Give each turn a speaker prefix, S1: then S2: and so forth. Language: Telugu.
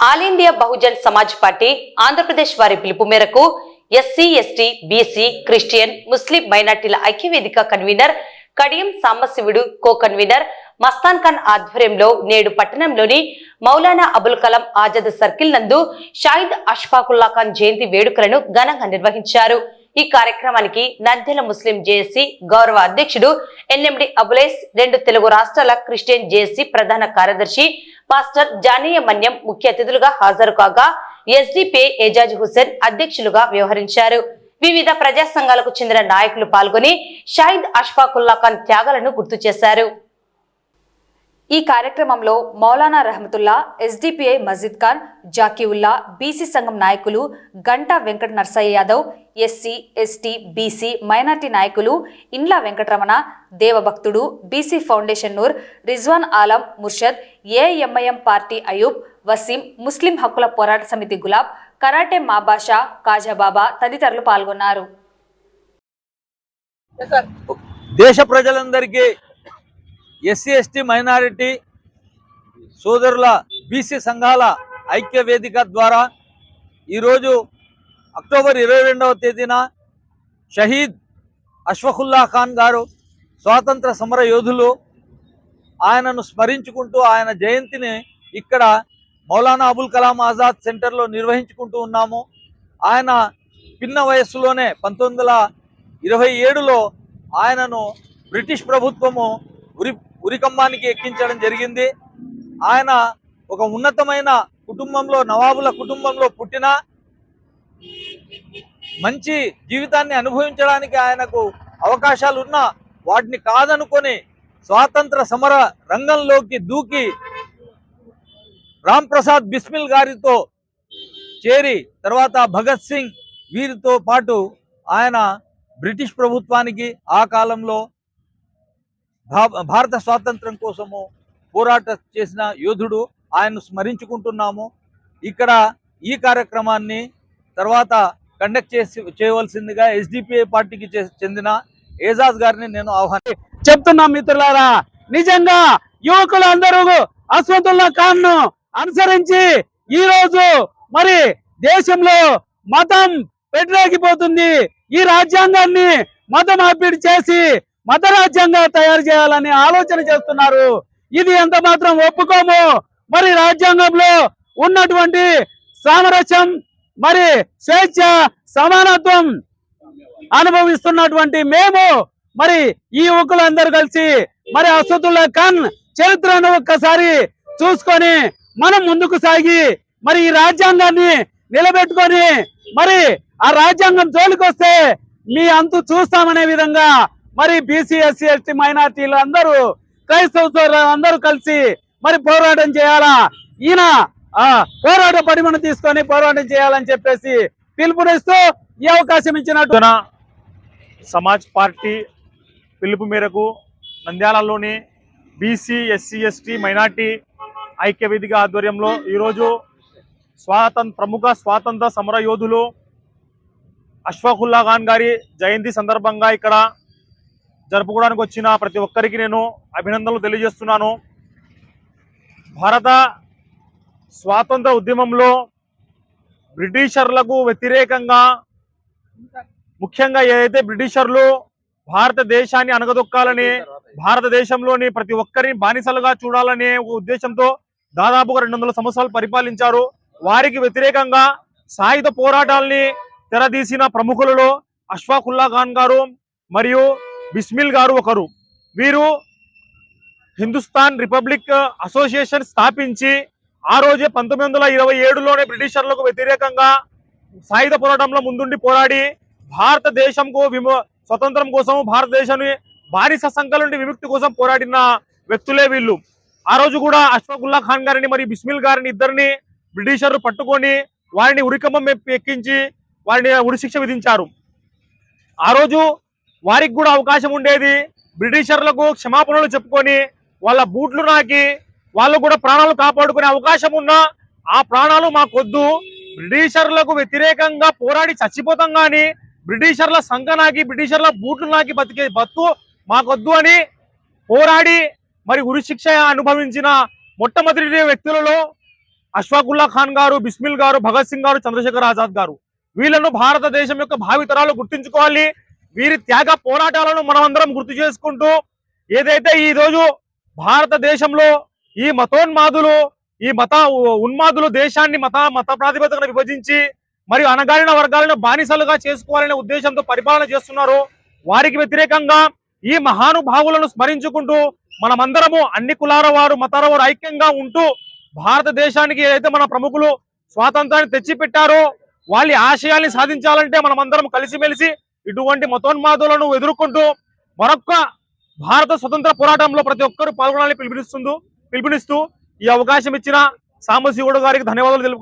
S1: All India Bahujan Samaj party Andhra Pradesh వారి పిలుపు మేరకు SC ST BC Christian Muslim మైనార్టీల ఐక్యవేదిక convener Kadiyam Sambasivudu co convener Mastan Khan ఆధ్వర్యంలో నేడు పట్టణంలోని మౌలానా అబుల్ కలాం ఆజాద్ సర్కిల్ నందు షాహిద్ అష్ఫాకుల్లా ఖాన్ జయంతి వేడుకలను ఘనంగా నిర్వహించారు. ఈ కార్యక్రమానికి నంద్యాల ముస్లిం జేఏసీ గౌరవ అధ్యక్షుడు ఎన్ఎండి అబులేస్ రెండు తెలుగు రాష్ట్రాల క్రిస్టియన్ జేఏసీ ప్రధాన కార్యదర్శి పాస్టర్ జానీయ మన్యం ముఖ్య అతిథులుగా హాజరు కాగా ఎస్డిపిఐ ఏజాజ్ హుసేన్ అధ్యక్షులుగా వ్యవహరించారు. వివిధ ప్రజా సంఘాలకు చెందిన నాయకులు పాల్గొని షాహిద్ అష్ఫాకుల్లా ఖాన్ త్యాగాలను గుర్తు చేశారు.
S2: ఈ కార్యక్రమంలో మౌలానా రహమతుల్లా ఎస్డిపిఐ మజిద్ ఖాన్ జాకీవుల్లా బీసీ సంఘం నాయకులు Ganta Venkata Narsaiah Yadav SC ST BC minority నాయకులు Indla Venkataramana దేవభక్తుడు BC foundation Noor Rizwan Alam Murshad AIMIM party Ayub Waseem Muslim హక్కుల పోరాట సమితి గులాబ్ కరాటే మాబాషా కాజాబాబా తదితరులు పాల్గొన్నారు.
S3: దేశ ప్రజలందరికీ ఎస్సీ ఎస్టీ మైనారిటీ సోదరుల బీసీ సంఘాల ఐక్య వేదిక ద్వారా ఈరోజు అక్టోబర్ ఇరవై రెండవ తేదీన షహీద్ అష్ఫఖుల్లా ఖాన్ గారు స్వాతంత్ర సమర యోధులు ఆయనను స్మరించుకుంటూ ఆయన జయంతిని ఇక్కడ మౌలానా అబుల్ కలాం ఆజాద్ సెంటర్లో నిర్వహించుకుంటూ ఉన్నాము. ఆయన పిన్న వయస్సులోనే పంతొమ్మిది వందల ఇరవై ఏడులో ఆయనను బ్రిటిష్ ప్రభుత్వము ఉరి ఉరికంబానికి ఎక్కించడం జరిగింది. ఆయన ఒక ఉన్నతమైన కుటుంబంలో నవాబుల కుటుంబంలో పుట్టిన మంచి జీవితాన్ని అనుభవించడానికి ఆయనకు అవకాశాలు ఉన్నా వాటిని కాదనుకొని స్వాతంత్ర సమర రంగంలోకి దూకి రామ్ ప్రసాద్ బిస్మిల్ గారితో చేరి తర్వాత భగత్ సింగ్ వీరితో పాటు ఆయన బ్రిటిష్ ప్రభుత్వానికి ఆ కాలంలో భారత స్వాతంత్రం కోసము పోరాట చేసిన యోధుడు ఆయన్ను స్మరించుకుంటున్నాము. ఇక్కడ ఈ కార్యక్రమాన్ని తర్వాత కండక్ట్ చేసి చేయవలసిందిగా ఎస్డిపిఐ పార్టీకి చెందిన ఏజాజ్ గారిని నేను ఆహ్వాని
S4: చెప్తున్నా మిత్రులారా నిజంగా యువకులు అందరూ అస్వతుల్లా ఖాన్ను అనుసరించి ఈ రోజు మరి దేశంలో మతం పెట్టలేకపోతుంది. ఈ రాజ్యాంగాన్ని మతం మార్పిడి చేసి మతరాజ్యంగా తయారు చేయాలని ఆలోచన చేస్తున్నారు. ఇది ఎంత మాత్రం ఒప్పుకోము. మరి రాజ్యాంగంలో ఉన్నటువంటి సామరస్యం మరి స్వేచ్ఛ సమానత్వం అనుభవిస్తున్నటువంటి మేము మరి ఈ యువకులందరూ కలిసి మరి అసదుల్లా ఖాన్ చరిత్రను ఒక్కసారి చూసుకొని మనం ముందుకు సాగి మరి ఈ రాజ్యాంగాన్ని నిలబెట్టుకొని మరి ఆ రాజ్యాంగం జోలికొస్తే మీ అంతు చూస్తామనే విధంగా మరి బీసీ ఎస్సీ ఎస్టీ మైనార్టీలు అందరూ క్రైస్తవ అందరూ కలిసి మరి పోరాటం చేయాలా? ఈయన పోరాట పడిమను తీసుకొని పోరాటం చేయాలని చెప్పేసి పిలుపునిస్తూ ఈ అవకాశం ఇచ్చినట్టు
S5: సమాజ్ పార్టీ పిలుపు మేరకు నంద్యాలలోని బీసీ ఎస్సీ ఎస్టీ మైనార్టీ ఐక్య వేదిక ఆధ్వర్యంలో ఈరోజు స్వాతంత్ర ప్రముఖ స్వాతంత్ర సమర యోధులు అష్ఫాకుల్లా ఖాన్ గారి జయంతి సందర్భంగా ఇక్కడ జరుపుకోవడానికి వచ్చిన ప్రతి ఒక్కరికి నేను అభినందనలు తెలియజేస్తున్నాను. భారత స్వాతంత్ర ఉద్యమంలో బ్రిటిషర్లకు వ్యతిరేకంగా ముఖ్యంగా ఏదైతే బ్రిటిషర్లు భారతదేశాన్ని అనగదొక్కాలని భారతదేశంలోని ప్రతి ఒక్కరిని బానిసలుగా చూడాలనే ఒక ఉద్దేశంతో దాదాపుగా రెండు వందల సంవత్సరాలు పరిపాలించారు. వారికి వ్యతిరేకంగా సాయుధ పోరాటాల్ని తెరదీసిన ప్రముఖులలో అష్ఫాకుల్లా ఖాన్ గారు మరియు బిస్మిల్ గారు ఒకరు. వీరు హిందుస్థాన్ రిపబ్లిక్ అసోసియేషన్ స్థాపించి ఆ రోజే పంతొమ్మిది వందల ఇరవై ఏడులోనే బ్రిటిషర్లకు వ్యతిరేకంగా సాయుధ పోరాటంలో ముందుండి పోరాడి భారతదేశంకు విమో స్వతంత్రం కోసం భారతదేశాన్ని బానిస సంఖ్యల నుండి విముక్తి కోసం పోరాడిన వ్యక్తులే వీళ్ళు. ఆ రోజు కూడా అష్ఫాకుల్లా ఖాన్ గారిని మరి బిస్మిల్ గారిని ఇద్దరిని బ్రిటిషర్లు పట్టుకొని వారిని ఉరికమ్మం ఎక్కించి వారిని ఉరిశిక్ష విధించారు. ఆ రోజు వారికి కూడా అవకాశం ఉండేది. బ్రిటిషర్లకు క్షమాపణలు చెప్పుకొని వాళ్ళ బూట్లు నాకి వాళ్ళు కూడా ప్రాణాలు కాపాడుకునే అవకాశం ఉన్నా ఆ ప్రాణాలు మాకొద్దు. బ్రిటిషర్లకు వ్యతిరేకంగా పోరాడి చచ్చిపోతాం కానీ బ్రిటిషర్ల సంఘ నాకి బ్రిటిషర్ల బూట్లు నాకి బతికే బతు మాకొద్దు అని పోరాడి మరి ఉరిశిక్ష అనుభవించిన మొట్టమొదటి వ్యక్తులలో అష్ఫాకుల్లా ఖాన్ గారు బిస్మిల్ గారు భగత్ సింగ్ గారు చంద్రశేఖర్ ఆజాద్ గారు. వీళ్ళను భారతదేశం యొక్క భావితరాలు గుర్తించుకోవాలి. వీరి త్యాగ పోరాటాలను మనం అందరం గుర్తు చేసుకుంటూ ఏదైతే ఈ రోజు భారతదేశంలో ఈ మతోన్మాదులు ఈ మత ఉన్మాదులు దేశాన్ని మత మత ప్రాతిపదికన విభజించి మరియు అణగారిన వర్గాలను బానిసలుగా చేసుకోవాలనే ఉద్దేశంతో పరిపాలన చేస్తున్నారు. వారికి వ్యతిరేకంగా ఈ మహానుభావులను స్మరించుకుంటూ మనమందరము అన్ని కులాల వారు మతాల వారు ఐక్యంగా ఉంటూ భారతదేశానికి ఏదైతే మన ప్రముఖులు స్వాతంత్రాన్ని తెచ్చిపెట్టారో వాళ్ళ ఆశయాల్ని సాధించాలంటే మనమందరం కలిసిమెలిసి ఇటువంటి మతోన్మాదులను ఎదుర్కొంటూ మరొక్క భారత స్వతంత్ర పోరాటంలో ప్రతి ఒక్కరూ పాల్గొనాలని పిలుపునిస్తుంది పిలుపునిస్తూ ఈ అవకాశం ఇచ్చిన సాంబశివుడు గారికి ధన్యవాదాలు తెలుపు